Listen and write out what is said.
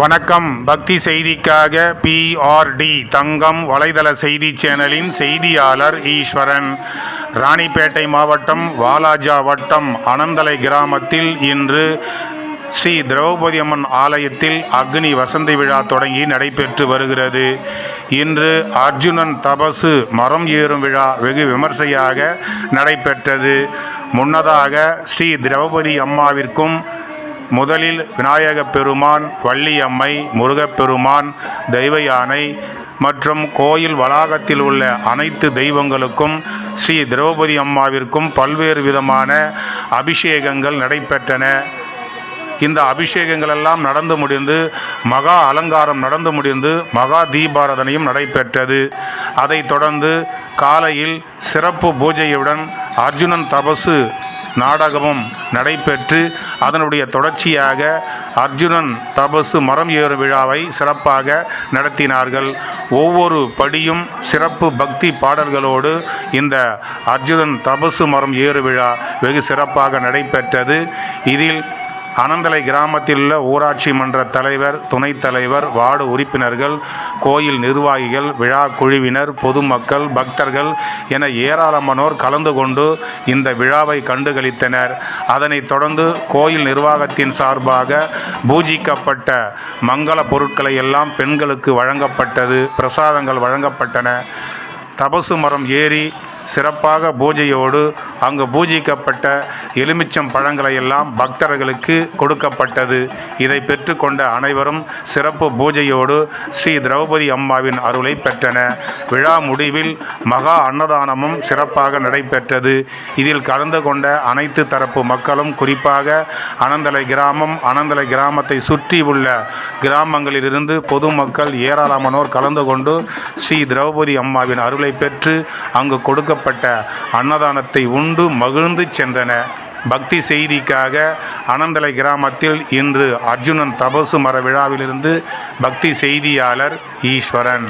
வணக்கம். பக்தி செய்திக்காக பிஆர்டி தங்கம் வலைதள செய்தி சேனலின் செய்தியாளர் ஈஸ்வரன். ராணிப்பேட்டை மாவட்டம் வாலாஜா வட்டம் அனந்தலை கிராமத்தில் இன்று ஸ்ரீ திரௌபதி அம்மன் ஆலயத்தில் அக்னி வசந்தி விழா தொடங்கி நடைபெற்று வருகிறது. இன்று அர்ஜுனன் தபசு மரம் ஏறும் விழா வெகு விமர்சையாக நடைபெற்றது. முன்னதாக ஸ்ரீ திரௌபதி அம்மாவிற்கும் முதலில் விநாயக பெருமான் வள்ளியம்மை முருகப்பெருமான் தெய்வ யானை மற்றும் கோயில் வளாகத்தில் உள்ள அனைத்து தெய்வங்களுக்கும் ஸ்ரீ திரௌபதி அம்மாவிற்கும் பல்வேறு விதமான அபிஷேகங்கள் நடைபெற்றன. இந்த அபிஷேகங்கள் எல்லாம் நடந்து முடிந்து மகா அலங்காரம் நடந்து முடிந்து மகா தீபாரதனையும் நடைபெற்றது. அதைத் தொடர்ந்து காலையில் சிறப்பு பூஜையுடன் அர்ஜுனன் தபசு நாடகமும் நடைபெற்று அதனுடைய தொடர்ச்சியாக அர்ஜுனன் தபசு மரம் ஏறும் விழாவை சிறப்பாக நடத்தினார்கள். ஒவ்வொரு படியும் சிறப்பு பக்தி பாடல்களோடு இந்த அர்ஜுனன் தபசு மரம் ஏறு விழா வெகு சிறப்பாக நடைபெற்றது. இதில் அனந்தலை கிராமத்தில் உள்ள ஊராட்சி மன்ற தலைவர் துணைத் தலைவர் வார்டு உறுப்பினர்கள் கோயில் நிர்வாகிகள் விழா குழுவினர் பொதுமக்கள் பக்தர்கள் என ஏராளமானோர் கலந்து கொண்டு இந்த விழாவை கண்டுகளித்தனர். அதனைத் தொடர்ந்து கோயில் நிர்வாகத்தின் சார்பாக பூஜிக்கப்பட்ட மங்கள பொருட்களை எல்லாம் பெண்களுக்கு வழங்கப்பட்டது பிரசாதங்கள் வழங்கப்பட்டன. தபசு மரம் ஏறி சிறப்பாக பூஜையோடு அங்கு பூஜிக்கப்பட்ட எலுமிச்சம் பழங்களை எல்லாம் பக்தர்களுக்கு கொடுக்கப்பட்டது. இதை பெற்றுக்கொண்ட அனைவரும் சிறப்பு பூஜையோடு ஸ்ரீ திரௌபதி அம்மாவின் அருளை பெற்றன. விழா முடிவில் மகா அன்னதானமும் சிறப்பாக நடைபெற்றது. இதில் கலந்து கொண்ட அனைத்து தரப்பு மக்களும் குறிப்பாக அனந்தலை கிராமம் அனந்தலை கிராமத்தை சுற்றி உள்ள கிராமங்களிலிருந்து பொதுமக்கள் ஏராளமானோர் கலந்து கொண்டு ஸ்ரீ திரௌபதி அம்மாவின் அருளை பெற்று அங்கு கொடுக்கப்பட்ட அன்னதானத்தை உண்டு மகிழ்ந்து சென்றன. பக்தி செய்திக்காக அனந்தலை கிராமத்தில் இன்று அர்ஜுனன் தபசு மர விழாவிலிருந்து பக்தி செய்தியாளர் ஈஸ்வரன்.